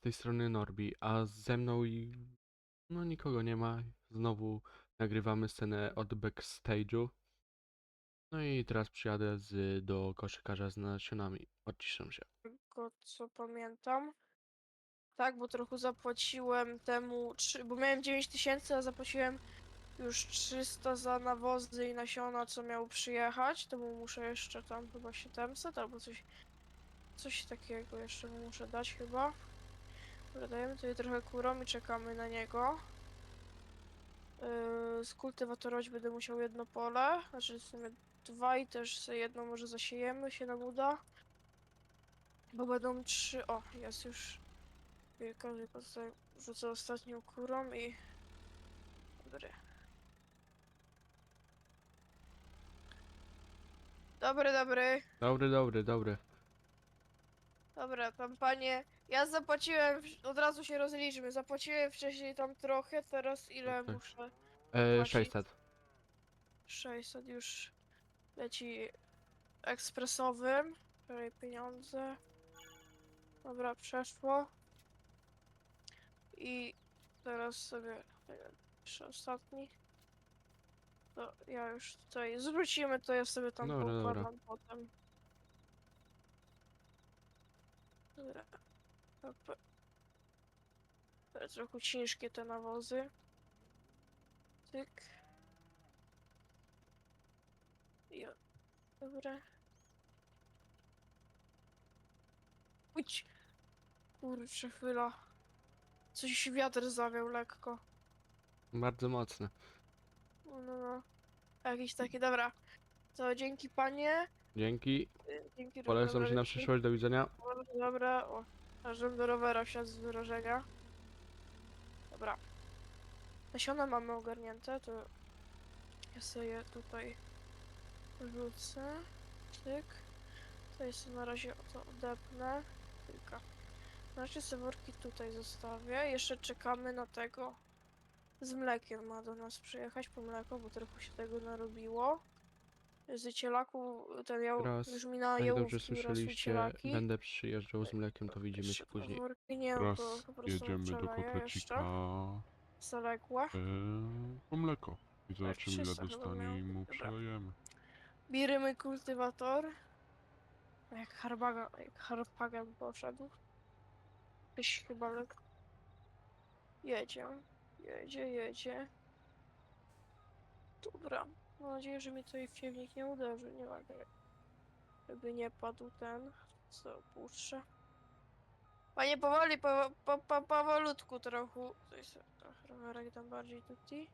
z tej strony Norbi, a ze mną i no nikogo nie ma. Znowu nagrywamy scenę od backstage'u. No i teraz przyjadę z, do koszykarza z nasionami. Odciszę się. tego co pamiętam. Tak, bo trochę zapłaciłem temu, bo miałem 9000, a zapłaciłem już 300 za nawozy i nasiona, co miał przyjechać, to mu muszę jeszcze tam chyba 700 albo coś, coś takiego jeszcze mu muszę dać chyba. Dajemy tutaj trochę kurom i czekamy na niego. Yy, z będę musiał jedno pole, znaczy w sumie dwa i też sobie jedno może zasiejemy, się nam uda. Bo będą trzy. O, jest już. Tylko tutaj rzucę ostatnią kurą i. Dobry. Dobry, dobry. Dobry, dobry, dobry. Dobra, tam panie. Ja zapłaciłem, w- od razu się rozliczmy. Zapłaciłem wcześniej tam trochę, teraz ile tak. muszę? E, Płacić. 600. 600 już leci ekspresowym. Tutaj pieniądze. Dobra, przeszło. I teraz sobie e, jeszcze ostatni. To ja już tutaj zwrócimy, to ja sobie tam Dobra, dobra. poukładam potem. Dobra. Trochę ciężkie te nawozy. Tyk. Ja. Dobra. Idź. Kurczę, chwila. Coś wiatr zawiał lekko. Bardzo mocny. No, no, no. Jakiś taki, dobra. To dzięki panie. Dzięki. y, Dzięki Polecam się na przyszłość. Do widzenia. Dobra, o. Ażem do rowera wsiadł z wyrażenia. Dobra. Nasiona mamy ogarnięte, to ja sobie tutaj rzucę. Tyk. To jest na razie to odepnę. Kilka. Na razie sobie worki tutaj zostawię. Jeszcze czekamy na tego z mlekiem. Ma do nas przyjechać po mleko, bo trochę się tego narobiło. Z cielaku ten ją Teraz, już mi na Jak dobrze jałówki urosły słyszeliście, cielaki. będę przyjeżdżał z mlekiem, to widzimy się później. nie, Teraz to po prostu jedziemy do kotlecika jeszcze zaległe. e, po mleko. I zobaczymy ile 300 chyba dostanie miał. i mu Dobra. przelejemy. Bierzemy kultywator. Jak harbaga, jak harpagan poszedł. Ktoś chyba lek. Jedzie. Jedzie, jedzie. Dobra. Mam nadzieję, że mi tutaj fiewnik nie uderzy. Nie mogę. Żeby nie padł ten. Co opuszczę. Panie powoli, po, po, po, powolutku trochę. To jest trochę rowerek tam bardziej tutaj.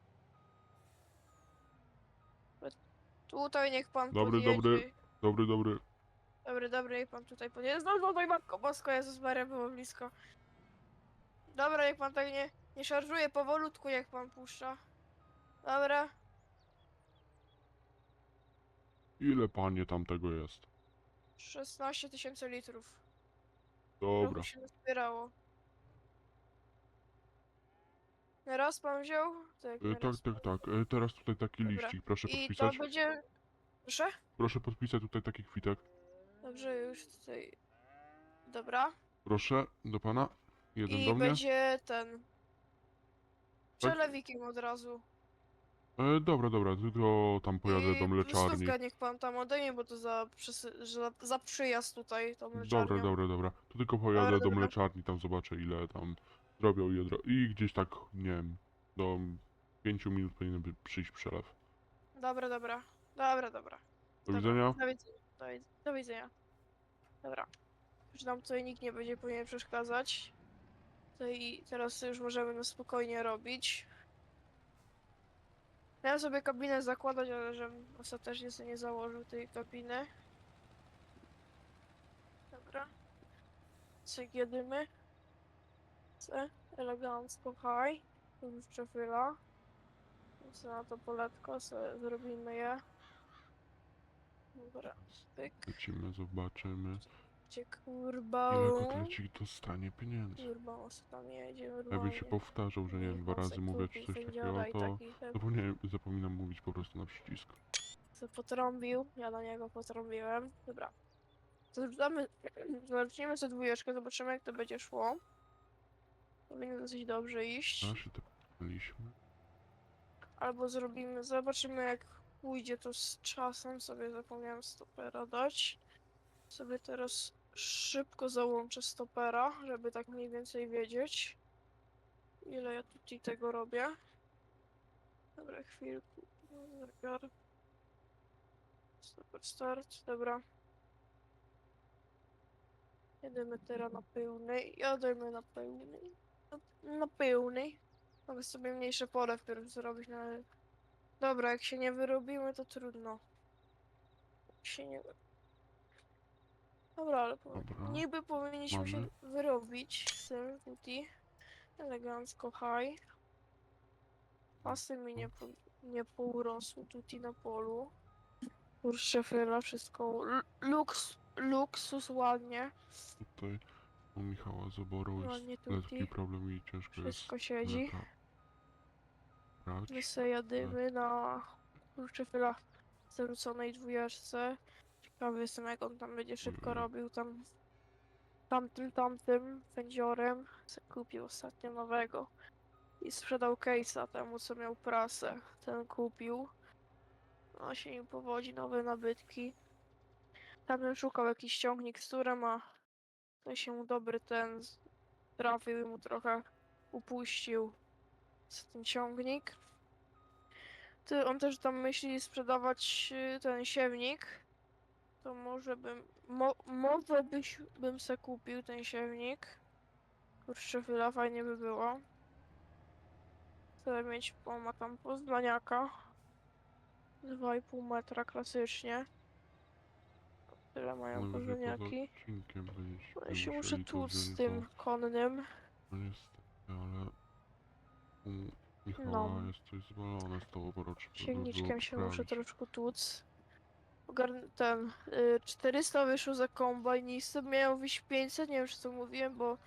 Tutaj niech pan Dobry, podjedzie. dobry. Dobry, dobry. Dobry, dobry, niech pan tutaj podjedzie. No, no, no matko bosko, Jezus Maria, było blisko. Dobra, niech pan tak nie, nie szarżuje, powolutku niech pan puszcza. Dobra, Ile panie tam tego jest? 16 tysięcy litrów. Dobra. Trochę się nazbierało. Raz pan wziął? Tak, E, na tak, raz. tak, tak. E, teraz tutaj taki Dobra. liścik, proszę I to podpisać. będzie... Proszę? Proszę podpisać tutaj taki kwitek. Dobrze, już tutaj... Dobra. Proszę, do pana. Jeden I do mnie. będzie ten... Tak? Przelewikiem od razu. E, dobra, dobra, tylko tam pojadę do mleczarni. stówkę niech pan tam odejmie, bo to za, przysy- że za przyjazd tutaj tą mleczarnią. Dobra, dobra, dobra. To tylko pojadę Dobra, do dobra. mleczarni, tam zobaczę ile tam zrobią i, i gdzieś tak, nie wiem, do 5 minut powinien by przyjść przelew. Dobra, dobra. Dobra, dobra. Do Dobra, widzenia. Do widzenia. Do, wid- do widzenia. Dobra. Już nam tutaj nikt nie będzie powinien przeszkadzać. To i teraz już możemy na spokojnie robić. Miałem sobie kabinę zakładać, ale żebym ostatecznie sobie nie założył tej kabiny. Dobra. Cyk jedymy. C. Elegancko high. Tu już przefyla. Więc na to poletko sobie zrobimy je. Dobra, pyk. Lecimy, zobaczymy. Gdzie kurba? Ile kotlecik dostanie pieniędzy. On sobie tam jedzie Ja bym się powtarzał, że nie wiem, dwa razy mówię czy coś takiego, to zapomniałem, zapominam mówić po prostu na przycisk. se potrąbił, ja na niego potrąbiłem. Dobra. To damy, zacznijmy sobie dwójeczkę, zobaczymy jak to będzie szło. Powinno dosyć dobrze iść. A się pytaliśmy. Albo zrobimy, zobaczymy jak pójdzie to z czasem. Sobie zapomniałem stopera dać. Sobie teraz szybko załączę stopera, żeby tak mniej więcej wiedzieć. Ile ja tutaj tego robię. Dobra, chwilkę. Zegar. Stoper start, dobra. Jedziemy teraz na pełnej. Jademy na pełnej. Na, na pełnej. Mogę sobie mniejsze pole, w którym zrobić na... Dobra, jak się nie wyrobimy, to trudno. Jak się nie... Dobra, ale po... Dobra. niby powinniśmy się Mamy. wyrobić z tym tutaj. Elegancko high. Pasy mi nie, po... nie pourosły tutaj na polu. Kurczę, fryla, wszystko... L- Luks... Luksus ładnie. Tutaj u Michała Zaboru jest Ładnie tutaj. problem i ciężko jest Wszystko siedzi. brać. My sobie jadymy na kurczę chwila zawróconej dwójeczce. Ciekawy jestem jak on tam będzie szybko Mhm. robił tam tamtym tamtym wędziorem. Se kupił ostatnio nowego. I sprzedał case'a temu co miał prasę. Ten kupił. No się im powodzi nowe nabytki. Tamten szukał jakiś ciągnik z turem, a to się mu dobry ten z- trafił i mu trochę upuścił z ten ciągnik. Ty, on też tam myśli sprzedawać y, ten siewnik. To może bym. Mo, może byś, bym se kupił ten siewnik. Kurczę, chwila, fajnie by było. Chcę mieć, bo ma tam poznaniaka. 2,5 metra klasycznie. Tyle mają poza poznaniaki. odcinkiem No ja się muszę to tłuc z tym konnym. No niestety, ale u Michała No. jest coś zwalone z tą obrocz. Siewniczkiem się muszę troszkę tłuc. Ogarn- ten y, 400 wyszło za kombajn i sobie miał wyjść 500, nie wiem czy to mówiłem, bo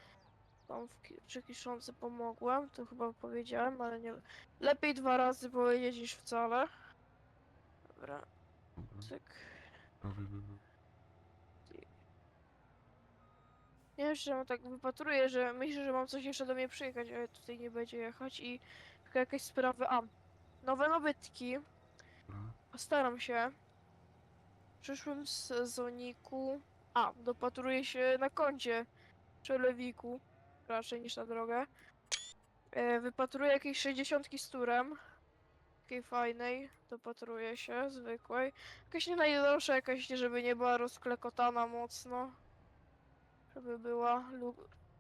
tam w ki- przy kiszący pomogłem, to chyba powiedziałem, ale nie... Lepiej dwa razy powiedzieć niż wcale. Dobra, Dobra, cyk. prawie by wiem, czy tak wypatruję, że myślę, że mam coś jeszcze do mnie przyjechać, ale tutaj nie będzie jechać i tylko jakieś sprawy. A, nowe nabytki. Dobra. Postaram się. Przyszłym sezoniku. A, dopatruję się na koncie przelewiku. Raczej niż na drogę. E, wypatruję jakieś 60 z turem. Takiej fajnej. Dopatruję się, zwykłej. Jakaś nie najdroższa, jakaś, żeby nie była rozklekotana mocno. Żeby była lu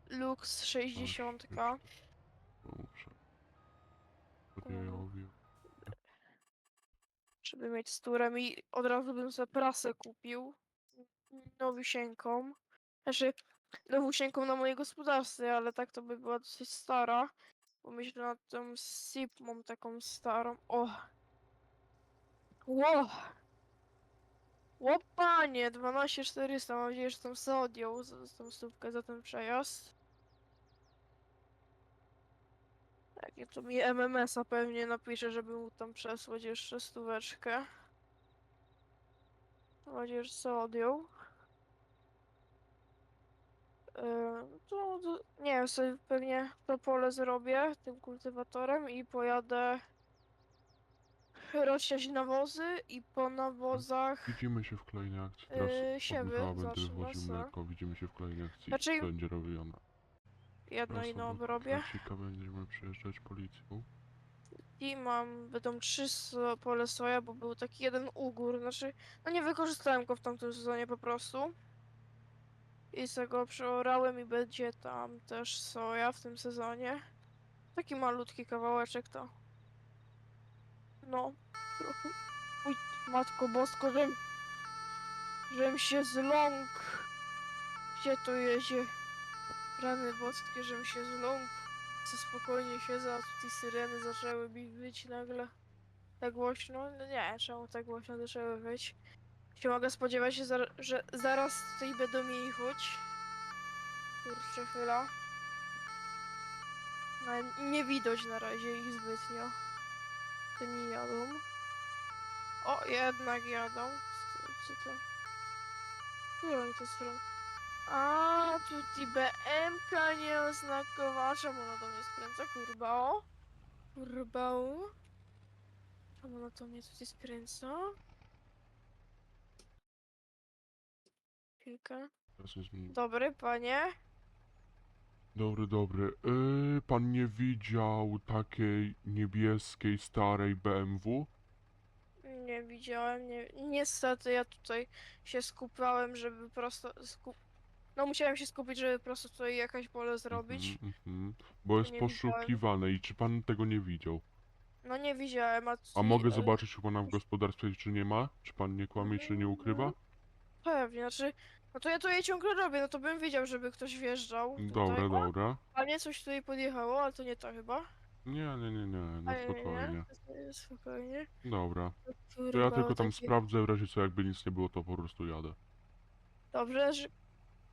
Lux 60. Bo muszę. Żeby mieć z turem i od razu bym sobie prasę kupił nowisieńką. Znaczy, nowusieńką na mojej gospodarstwie, ale tak to by była dosyć stara. Bo myślę nad tą Sipmą taką starą. O! Ło! Ło panie, 12400, mam nadzieję, że tam sobie odjął tą stówkę za ten przejazd. Jakie to mi MMS-a pewnie napisze, żeby mu tam przesłać jeszcze stóweczkę. Że sobie odjął. Yy, to, to nie wiem, sobie pewnie to pole zrobię tym kultywatorem i pojadę rozsiać nawozy i po nawozach Widzimy się w kolejnej akcji. Teraz Yy, od siewy Michała będę zacznę, wywoził co? mleko. Widzimy się w kolejnej akcji. Znaczy- Będzie robiona. Jedno inną obok robię. Kracika będziemy przyjeżdżać policją. I mam, będą trzy so, pole soja, bo był taki jeden ugór, znaczy, no nie wykorzystałem go w tamtym sezonie po prostu. I z tego przeorałem i będzie tam też soja w tym sezonie. Taki malutki kawałeczek to. No, trochę. Uj, matko bosko, żem, żem się zląkł. Gdzie to jedzie? Rany boskie, żem się zląkł. Co spokojnie siedzę, a te syreny zaczęły mi nagle. Tak głośno? No nie, czemu tak głośno zaczęły wyć? Się mogę spodziewać, się, że zaraz tutaj będą mieli choć. Kurczę, chwila. No, nie widać na razie ich zbytnio. To nie jadą. O, jednak jadą. Co, co to? Które oni to są? A, tu BMK nie oznakowana. Czemu ona do mnie skręca? Kurba o? Kurba o? Czemu ona do mnie tutaj skręca? Chwilkę. Dobry, panie. Dobry, dobry. Yy, pan nie widział takiej niebieskiej, starej BMW? Nie widziałem, nie... Niestety ja tutaj się skupiałem, żeby prosto... Skup... No musiałem się skupić, żeby prosto tutaj jakaś pole zrobić. Mhm, mhm. Bo jest Nie poszukiwane i czy pan tego nie widział? No nie widziałem, a... A mogę zobaczyć u pana w gospodarstwie, czy nie ma? Czy pan nie kłamie, czy nie ukrywa? Pewnie, znaczy... No to ja to je ciągle robię, no to bym wiedział, żeby ktoś wjeżdżał. Dobra, tutaj. Dobra. A nie, coś tutaj podjechało, ale to nie to chyba. Nie, nie, nie, nie, no nie, nie, spokojnie. nie, Spokojnie. Dobra. To ja Kurwa, tylko tam takie- sprawdzę, w razie co jakby nic nie było, to po prostu jadę. Dobrze, że...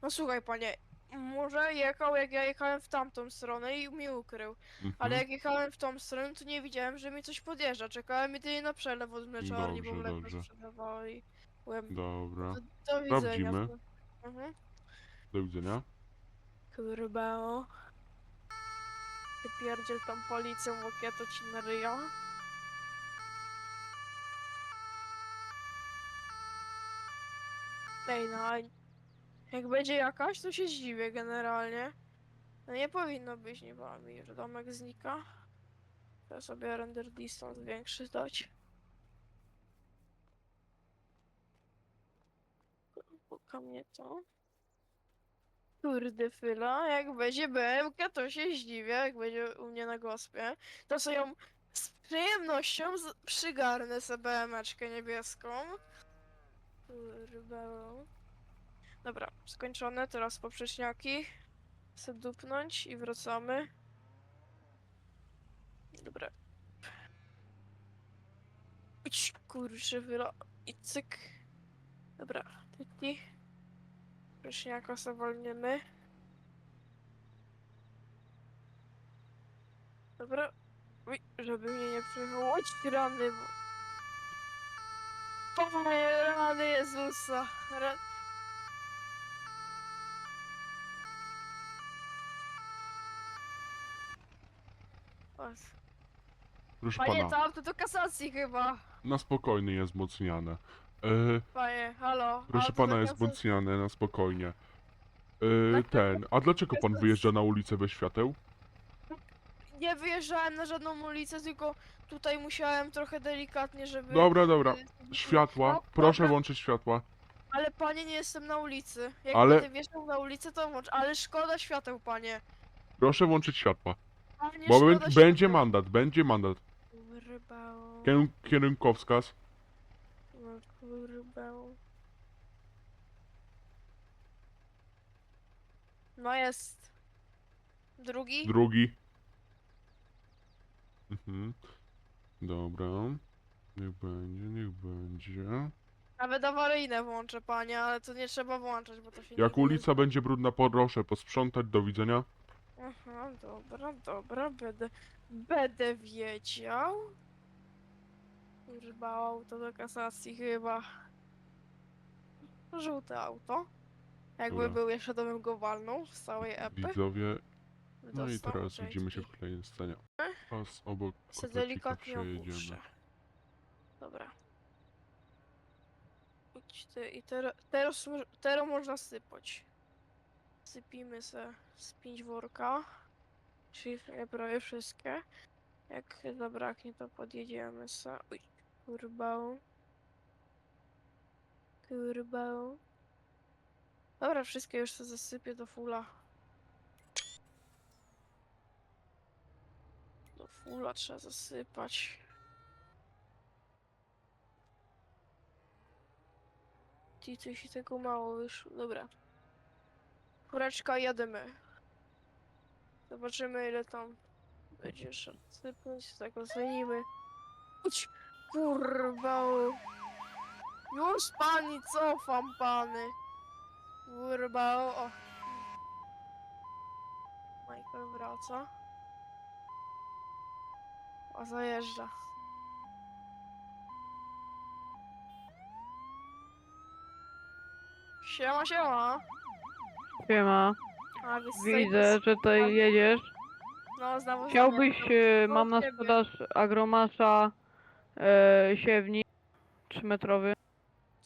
No słuchaj, panie, może jechał jak ja jechałem w tamtą stronę i mi ukrył. Ale Mhm. jak jechałem w tą stronę, to nie widziałem, że mi coś podjeżdża. Czekałem tutaj na przelew od mleczarni, bo Dobrze, mleko dobrze. sprzedawało i byłem... Dobra. Do, do widzenia. Sprawdzimy. Mhm. Do widzenia. Kurwa. o. Ty pierdziel tą policją, bo ja to ci naryja. Ej, no a jak będzie jakaś, to się zdziwię generalnie. No nie powinno być, nie mi, że domek znika. Trzeba sobie render distance większy dać. Puka mnie to. Kurde fyla, jak będzie BMK, to się zdziwię, jak będzie u mnie na gospie. To sobie z przyjemnością przygarnę sobie BMeczkę niebieską. Kurwa. Dobra, skończone, teraz poprzeczniaki. Chcę dupnąć i wracamy. Dobra. Idź, kurczę, wylo... I cyk. Dobra, tyki. Poprzeczniaka walniemy. Dobra. Uj, żeby mnie nie. Oj, rany, bo... Moje rany Jezusa. Ra... Os. Proszę Panie, pana, to auto do kasacji chyba. na spokojnie jest wzmocniane. E, Panie, halo. proszę auto do pana, jest kasacji. wzmocniane na spokojnie. E, Tak, ten, a dlaczego pan wyjeżdża na ulicę bez świateł? Nie wyjeżdżałem na żadną ulicę, tylko tutaj musiałem trochę delikatnie, żeby... Dobra, dobra. Światła, proszę włączyć światła. Ale panie, nie jestem na ulicy. Jak Ale- będę wjeżdżał na ulicę, to włącz. Ale szkoda świateł, panie. Proszę włączyć światła. Panie, Bo szkoda bę- będzie mandat, będzie mandat. Kurwa. Kierun- Kierunkowskaz. No kurwa. No jest. Drugi? Drugi. Mhm. Dobra. Niech będzie, niech będzie. Nawet awaryjne włączę, panie, ale to nie trzeba włączać, bo to się Jak nie ulica będzie brudna, proszę posprzątać. Do widzenia. Dobra, dobra, będę, będę wiedział. Kurwa, auto do kasacji chyba. Żółte auto. Jakby Dobra. był jeszcze, bym go walnął z całej epy. Widzowie. No i Dostał teraz widzimy się w kolejnej scenie. Pas obok Se kotlecika delikatnie przejedziemy. opuszczę. Dobra. Idź ty, I teraz, teraz, mo- teraz można sypać. Sypimy se z pięć worka. Czyli prawie- wszystkie. Jak zabraknie, to podjedziemy se. Uj, kurbał. Kurbał. Dobra, wszystkie już se zasypię do fula. Do fula trzeba zasypać. Ty, coś się tego mało wyszło. Dobra. Kureczka, jademy. Zobaczymy ile tam będzie jeszcze sypnąć. Tak ocenimy. Idź, kurwa. Już pani, cofam pany. Kurwa, o. Michael wraca. A zajeżdża. Siema, siema. Siema, A, widzę, że tutaj jedziesz. No, znowu Chciałbyś, e, mam na sprzedaż agromasza e, siewnik 3-metrowy.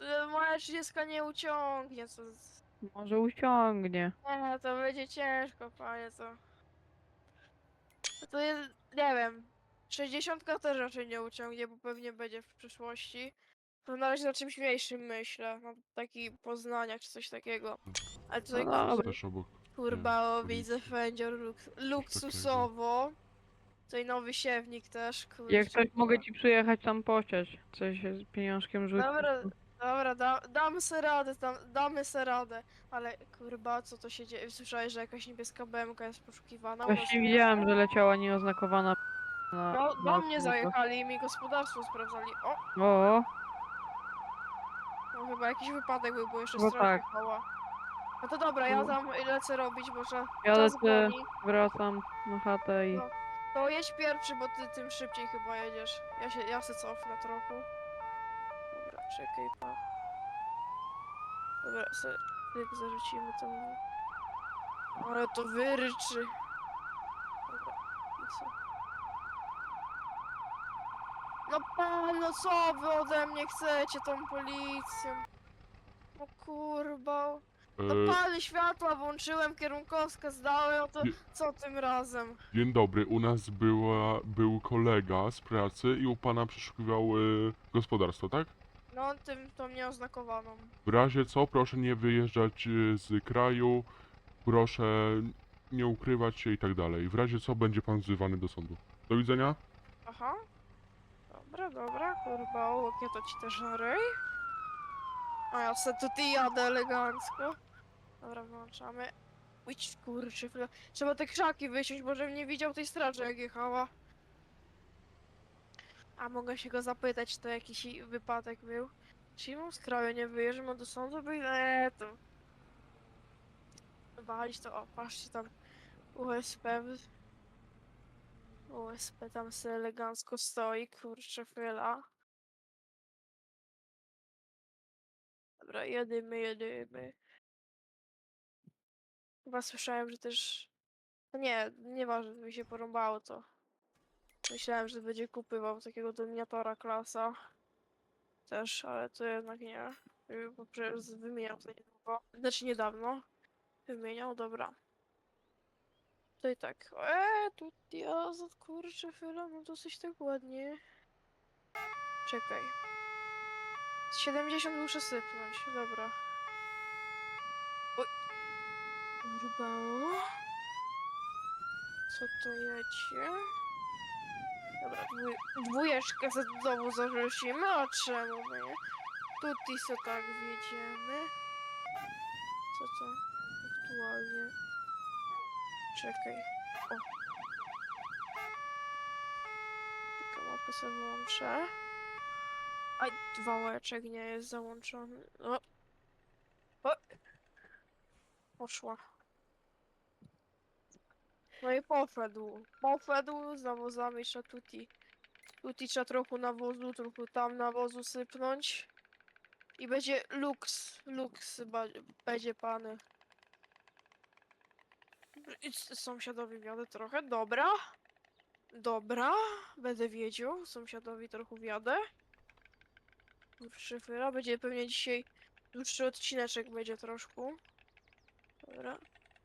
Y, Moja 30 nie uciągnie, co... z- Może uciągnie. Nie, to będzie ciężko, panie, co... No To jest, nie wiem, 60 też raczej nie uciągnie, bo pewnie będzie w przyszłości. To na razie na czymś mniejszym myślę, na taki Poznaniach czy coś takiego. Ale tutaj No dobra. Też obok. Kurwa, o, policji. widzę fędzior luk luksusowo. Tutaj nowy siewnik też, kurczę. Jak coś mogę ci przyjechać tam posiać. Coś z pieniążkiem rzucić. Dobra, dobra, da, damy se radę, dam, damy se radę. Ale kurwa, co to się dzieje? Słyszałeś, że jakaś niebieska BMK jest poszukiwana? Właśnie widziałem, że leciała nieoznakowana na, No, na do mnie zajechali i mi gospodarstwo sprawdzali. O, O, no chyba jakiś wypadek był, bo jeszcze No straż tak. jechała. No to dobra, ja No. tam lecę robić, bo czas, ja czas lecę, goni. wracam na chatę i... No. To jedź pierwszy, bo ty tym szybciej chyba jedziesz. Ja się, ja się cofnę trochę. Dobra, czekaj, pa. Dobra, se, jak zarzucimy to. Ale to wyryczy. Dobra, i co? No pan, no co wy ode mnie chcecie tą policją? No kurwa. No E, pan, światła włączyłem, kierunkowskaz dałem, no to Nie- co tym razem? dzień dobry, u nas była, był kolega z pracy i u pana przeszukiwał e, gospodarstwo, tak? No, tym tą nieoznakowaną. W razie co, proszę nie wyjeżdżać e, z kraju, proszę nie ukrywać się i tak dalej. W razie co, będzie pan wzywany do sądu. Do widzenia. Aha. Dobra, dobra, kurwa, ja to ci też na ryj. A ja se tutaj jadę elegancko. Dobra, wyłączamy. Idź, chwilę. Trzeba te krzaki wysiąść, bo żebym nie widział tej straży jak jechała. A mogę się go zapytać, to jakiś wypadek był. Czy mu z kraju nie wyjeżdżam do sądu, by eee, to... Walić to, o, patrzcie tam. USP. USP tam se elegancko stoi, kurczę, chwila. Dobra, jedymy, jedymy. Chyba słyszałem, że też... No nie, nieważne, mi się porąbało to. Myślałem, że będzie kupywał takiego dominatora klasa. Też, ale to jednak nie. Y, Bo przecież wymieniał to niedługo. Znaczy niedawno. Wymieniał, dobra. I tak. Eee, tu ja kurczę chwilę, no dosyć tak ładnie. Czekaj. Z 70 muszę sypnąć, dobra. Grubało. Co to jecie? Dobra, dwójeczkę za znowu zarzucimy, a czemu nie? Tak wjedziemy. Co to aktualnie? Czekaj. O. Czekaj, mapę sobie włączę. Aj, wałeczek nie jest załączony. O. O. Poszła. No i poszedł. Poszedł, znowu zamiesza tuti. Tuti trzeba trochę nawozu, trochę tam nawozu sypnąć. I będzie luks, luks będzie pany. I sąsiadowi wiadę trochę, dobra. Dobra, będę wiedział, sąsiadowi trochę wiadę. Chwila, będzie pewnie dzisiaj dłuższy odcineczek będzie troszkę. Dobra.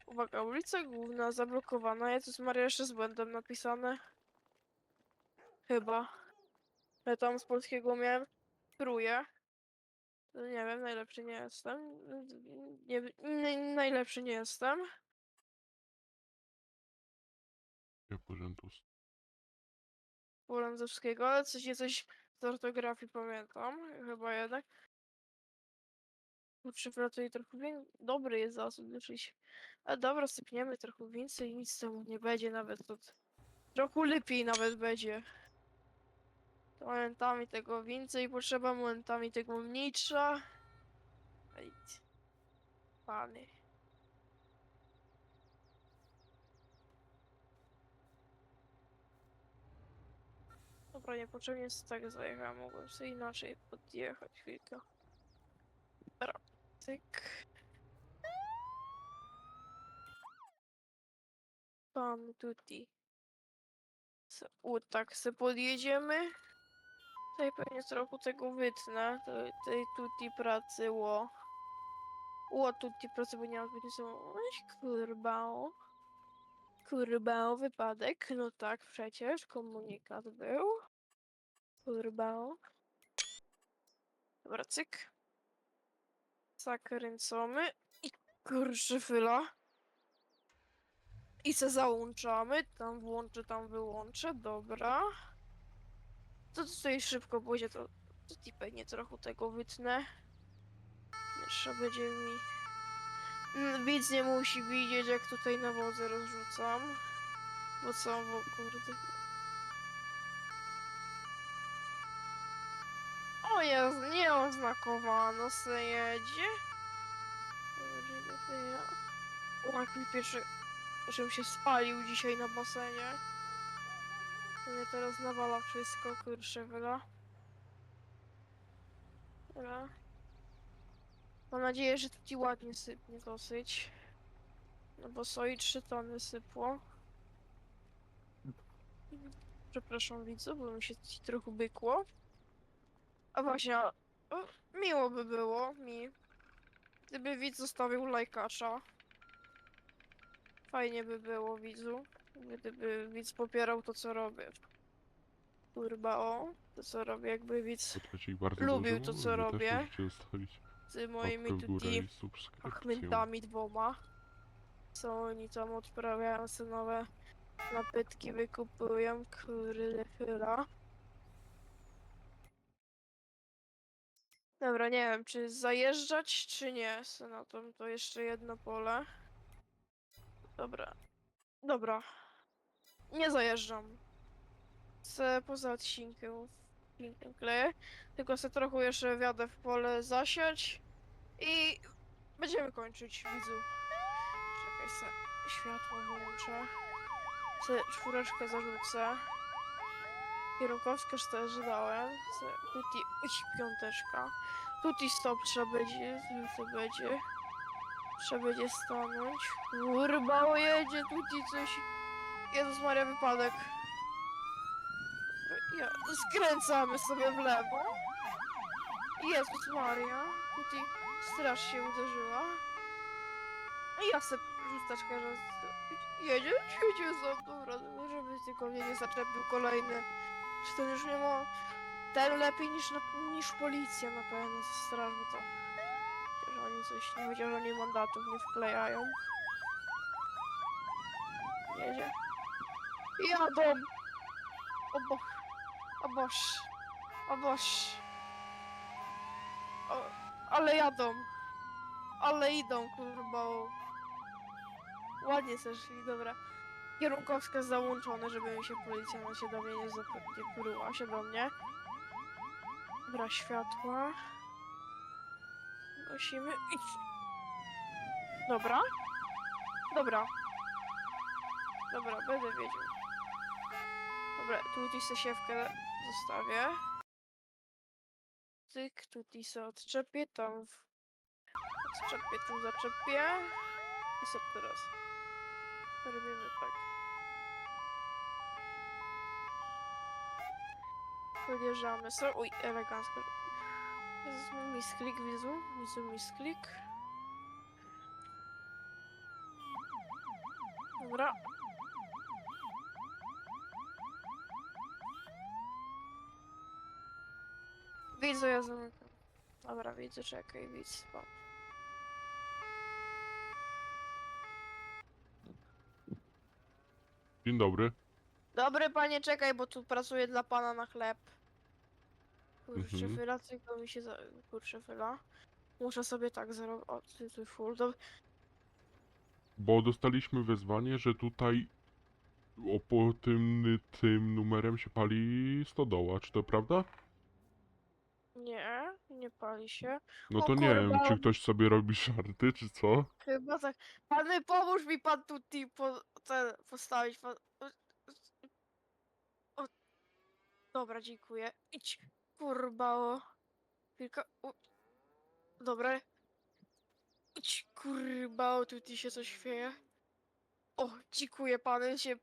Uwaga, ulica główna zablokowana. Jezus Maria, jeszcze z błędem napisane. Chyba. Ja tam z polskiego miałem. Próję. To Nie wiem, najlepszy nie jestem. Nie, nie, najlepszy nie jestem. Ja porządku. Polędowskiego, ale coś, nie coś z ortografii pamiętam. Chyba jednak. Kurczę, tutaj trochę wię... dobry jest zasób dosyć. Ale dobra, sypniemy trochę więcej i nic z temu nie będzie nawet od... Trochę lepiej nawet będzie. To Momentami tego więcej potrzeba, momentami tego mniej trzeba. Pany. Dobra, niepotrzebnie tak zajechałem, mogłem sobie inaczej podjechać chwilkę. Pan tutti. Se, u, tak se podjedziemy. Tutaj pewnie trochę tego wytnę. Tej tutti pracy, ło. Ło, tutti pracy, bo nie mam zbyt Kurba. o. Kurba, o, wypadek. No tak, przecież komunikat był. Kurba. o. Dobra, cyk. Zakręcamy. I kurczę fyla. I se załączamy. Tam włączę, tam wyłączę. Dobra. To tutaj szybko pójdzie, to, to ci pewnie trochę tego wytnę. Jeszcze będzie mi... Mm, Widz nie musi widzieć, jak tutaj na wodze rozrzucam. Bo co, bo kurde... O jest, nie oznakowano se jedzie. Jak mi pierwszy... Żebym się spalił dzisiaj na basenie. To mnie teraz nawala wszystko, kurczę, wyla. Dobra. Mam nadzieję, że tu ci ładnie sypnie dosyć. No bo soi 3 tony sypło. Przepraszam widzów, bo mi się ci trochę bykło. A właśnie, a- o, miło by było mi, gdyby widz zostawił lajkacza. Fajnie by było widzu, gdyby widz popierał to co robię. Kurba o, to co robię, jakby widz bardzo Lubił dużo, to, co wy robię. Też możecie zostawić z moimi łapkę w górę tutaj i subskrypcję. achmyntami dwoma. Co oni tam odprawiają sobie nowe napytki, wykupują, kurde chyla. Dobra, nie wiem, czy zajeżdżać, czy nie. Senatom to jeszcze jedno pole. Dobra. Dobra. Nie zajeżdżam. Se poza odcinkiem odcinkiem kleję. Tylko se trochę jeszcze wiadę w pole zasiać. I będziemy kończyć, widzu. Czekaj se, światło włączę. Se czwóreczkę zarzucę. Kierunkowskaż też dałem. Se, tuti, uj, piąteczka. Tuti stop trzeba będzie, to będzie. Trzeba będzie stanąć. Kurba, o, jedzie tuti coś. Jezus Maria, wypadek. Ja, skręcamy sobie w lewo. Jezus Maria, tutaj straż się uderzyła. I ja se rzucaczkę, że jedzie, jedzie za dobra, żeby tylko mnie nie zaczepił kolejny. Czy ten już nie ma... Ten lepiej niż, na, niż policja na pewno, straż, bo to... Chociaż oni coś, nie chociaż oni mandatów nie wklejają. Jedzie. Jadą! O bo... O boż. O boż. Ale jadą. Ale idą, kurwa. Ładnie zeszli, dobra. Kierunkowskaz załączony, żeby mi się policja się do nie, nie się do mnie. Dobra, światła. Gasimy. Dobra. Dobra. Dobra, będę wiedział. Dobra, tu se siewkę zostawię. Cyk, tutaj se odczepię, tam w... odczepię, tu zaczepię. I sobie teraz robimy tak. Podjeżdżamy sobie. Uj, elegancko. Jezus, misklik, widzu. Widzu, misklik. Dobra. Widzę, ja zamykam. Dobra, widzę, czekaj, widzę. Dzień dobry. Dobry panie, czekaj, bo tu pracuję dla pana na chleb. Kurczę, Mhm. fyla, tylko mi się za... Kurczę, fyla. Muszę sobie tak zrobić. O, ty, ty full. Dob... Bo dostaliśmy wezwanie, że tutaj o, po tym, tym numerem się pali stodoła. Czy to prawda? Nie, nie pali się. No O to nie wiem, kurwa. czy ktoś sobie robi żarty, czy co? Chyba tak. Pany, pomóż mi pan tutaj po, ten, postawić. Pan... O. Dobra, dziękuję. Idź. Kurba, o. Tylko... O. Dobra. Idź, kurba, o, tutaj się coś chwieje. O, dziękuję panu, się...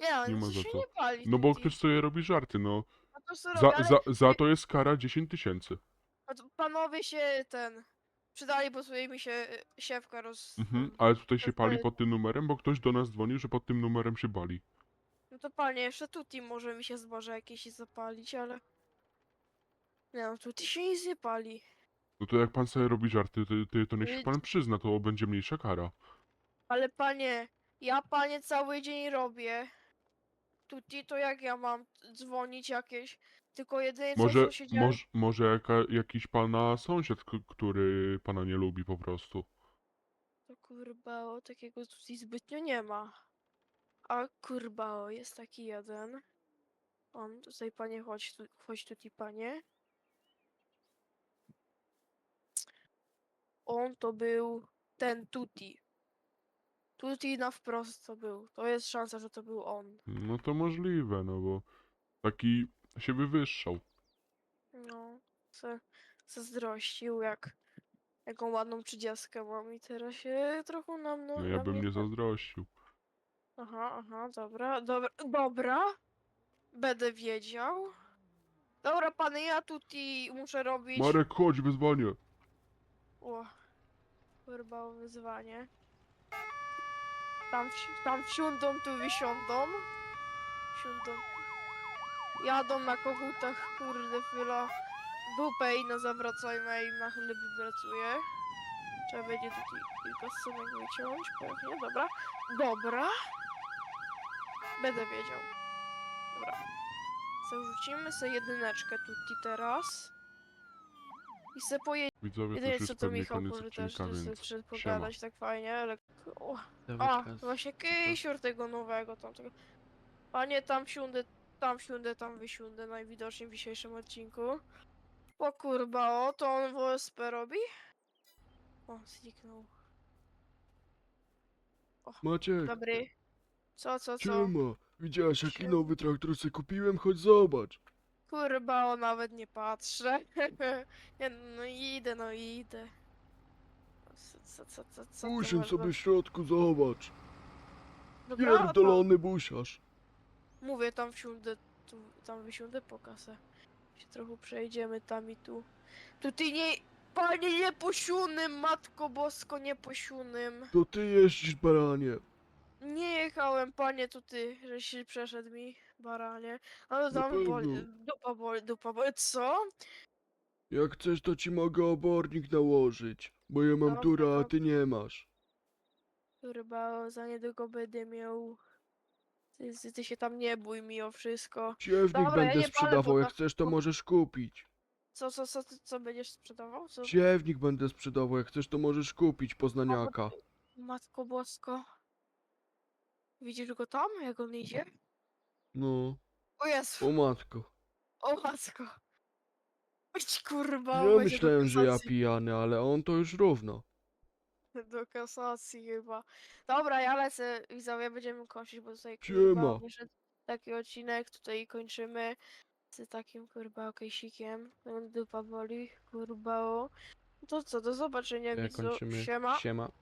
Nie, Nie no ma za się co. nie pali No bo ktoś sobie robi żarty, no. A to co Za, robię, ale... za, za to jest kara 10 tysięcy. A to panowie się ten... Przydali, bo tutaj mi się y, siewka roz... Mhm, ale tutaj się pali pod tym numerem, bo ktoś do nas dzwonił, że pod tym numerem się bali. No to panie, jeszcze tutti może mi się zboże jakieś zapalić, ale... Nie no, tutti się nic nie pali. No to jak pan sobie robi żarty, to, to, to niech się Y- pan przyzna, to będzie mniejsza kara. Ale panie, ja panie cały dzień robię. Tutti to jak ja mam dzwonić jakieś? Tylko jedynie co, Może, co się dzieje... moż, może jaka, jakiś pana sąsiad, k- który pana nie lubi po prostu. To kurbao, takiego tutaj zbytnio nie ma. A kurbao, jest taki jeden. On, tutaj panie, chodź, tu, chodź tutaj panie. On to był ten Tuti. Tuti na wprost to był. To jest szansa, że to był on. No to możliwe, no bo taki się wywyższał. No, se, zazdrościł jak jaką ładną trzydziestkę mam i teraz się trochę na mną... No na ja bym mnie nie zazdrościł. Aha, aha, dobra, dobra, dobra. Będę wiedział. Dobra, pany, ja tutaj muszę robić. Marek, chodź, wyzwanie. O, kurwa, wyzwanie. Tam, tam wsiądą, tu wysiądą. Wsiądą. Jadą na kogutach, kurde, chwila. Dupę i no zawracajmy i na chleb pracuje. Trzeba będzie tutaj kilka sumek wyciąć, pewnie, dobra. Dobra. Będę wiedział. Dobra. Zarzucimy sobie jedyneczkę tutaj teraz. I se pojedziemy. Widzowie, to Jedynie już co jest to pewnie Michał koniec może też odcinka, więc przyszedł siema. pogadać tak fajnie, ale... O, a, właśnie kejsior tego nowego tamtego. Panie, tam wsiądę, tam wsiądę, tam wysiądę najwidoczniej w dzisiejszym odcinku. O kurba, o, to on WSP robi? O, zniknął. Maciek, Dobry. Co, co, co? siema. Widziałeś jaki Siema. nowy traktor sobie kupiłem? Chodź zobacz. Kurba, o, nawet nie patrzę. nie, no idę, no idę. Co, co, co, co, co Usiądź sobie w środku, zobacz. Dobra, no to- Pierdolony busiarz. Mówię, tam wsiądę, tu, tam wysiądę po kasę. Się trochę przejdziemy tam i tu. Tu ty nie... Panie nie posiunym, matko bosko nie posiunym. To ty jeździsz, baranie. Nie jechałem, panie, tu ty, żeś się przeszedł mi, baranie. Ale Na tam boli, pewno. dupa boli, dupa boli, co? Jak chcesz, to ci mogę obornik nałożyć. Bo ja mam Dobra, turę, a ty nie masz. Chyba za niedługo będę miał... Ty, ty, ty się tam nie bój mi o wszystko. Siewnik Dobra, ja będę palę, sprzedawał, jak chcesz, to możesz kupić. Co, co, co, ty- co będziesz sprzedawał? Co? Siewnik będę sprzedawał, jak chcesz, to możesz kupić poznaniaka. Matko bosko. Widzisz go tam, jak on idzie? No, O Jezu, o matko. o matko. Chodź kurwa, Ja będzie do myślałem, że ja kasacji. pijany, ale on to już równo. Do kasacji chyba. Dobra, ja lecę, widzowie, będziemy kończyć, bo tutaj Siema. kurwa wyszedł taki odcinek, tutaj kończymy z takim kurwa okejsikiem. Dupa boli, kurwa o. To co, do zobaczenia Ja widzu, kończymy. siema. Siema.